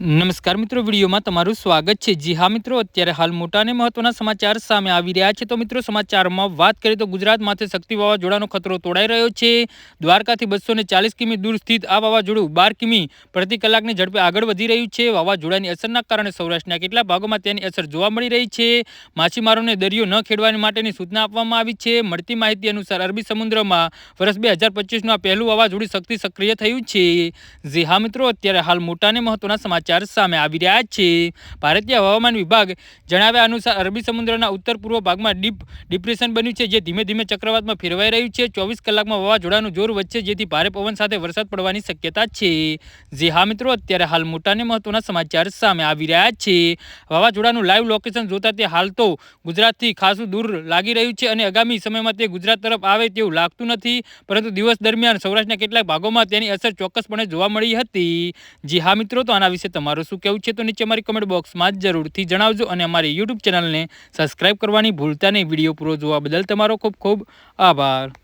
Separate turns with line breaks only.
નમસ્કાર મિત્રો, વિડીયોમાં તમારું સ્વાગત છે. જી હા મિત્રો, અત્યારે હાલ મોટા અને મહત્વના સમાચાર સામે આવી રહ્યા છે. તો મિત્રો, સમાચારમાં વાત કરીએ તો ગુજરાતમાંથી શક્તિ વાવાઝોડાનો ખતરો તોડાઈ રહ્યો છે. દ્વારકાથી બસો કિમી દૂર સ્થિત આ વાવાઝોડું બાર કિમી પ્રતિ કલાકની ઝડપે આગળ વધી રહ્યું છે. વાવાઝોડાની અસરના કારણે સૌરાષ્ટ્રના કેટલાક ભાગોમાં તેની અસર જોવા મળી રહી છે. માછીમારોને દરિયો ન ખેડવાની માટેની સૂચના આપવામાં આવી છે. મળતી માહિતી અનુસાર, અરબી સમુદ્રમાં વર્ષ બે હજાર પચીસનું આ પહેલું વાવાઝોડું શક્તિ સક્રિય થયું છે. જી હા મિત્રો, અત્યારે હાલ મોટા અને મહત્વના સમાચાર સમાચાર સામે આવી રહ્યા છે. ભારતીય હવામાન વિભાગ જણાવ્યા અનુસાર, અરબી સમુદ્રના ઉત્તર પૂર્વ ભાગમાં ડીપ, ડિપ્રેશન બન્યું છે, જે ધીમે ધીમે ચક્રવાતમાં ફેરવાઈ રહ્યું છે. ચોવીસ કલાકમાં વાવાઝોડાનું જોર વધશે, જેથી ભારે પવન સાથે વરસાદ પડવાની શક્યતા છે. જે હા મિત્રો, અત્યારે હાલ મોટાને મહત્વના સમાચાર સામે આવી રહ્યા છે. વાવાઝોડાનું લાઈવ લોકેશન જોતા તે હાલ તો ગુજરાતથી ખાસું દૂર લાગી રહ્યું છે અને આગામી સમયમાં તે ગુજરાત તરફ આવે તેવું લાગતું નથી. પરંતુ દિવસ દરમિયાન સૌરાષ્ટ્રના કેટલાક ભાગોમાં તેની અસર ચોક્કસપણે જોવા મળી હતી. જી હા મિત્રો, તો આના વિશે તમારું શું કહેવું છે તો નીચે અમારી કમેન્ટ બોક્સમાં જ જરૂરથી જણાવજો અને અમારી યુટ્યુબ ચેનલને સબસ્ક્રાઈબ કરવાની ભૂલતા નહીં. વીડિયો પૂરો જોવા બદલ તમારો ખૂબ ખૂબ આભાર.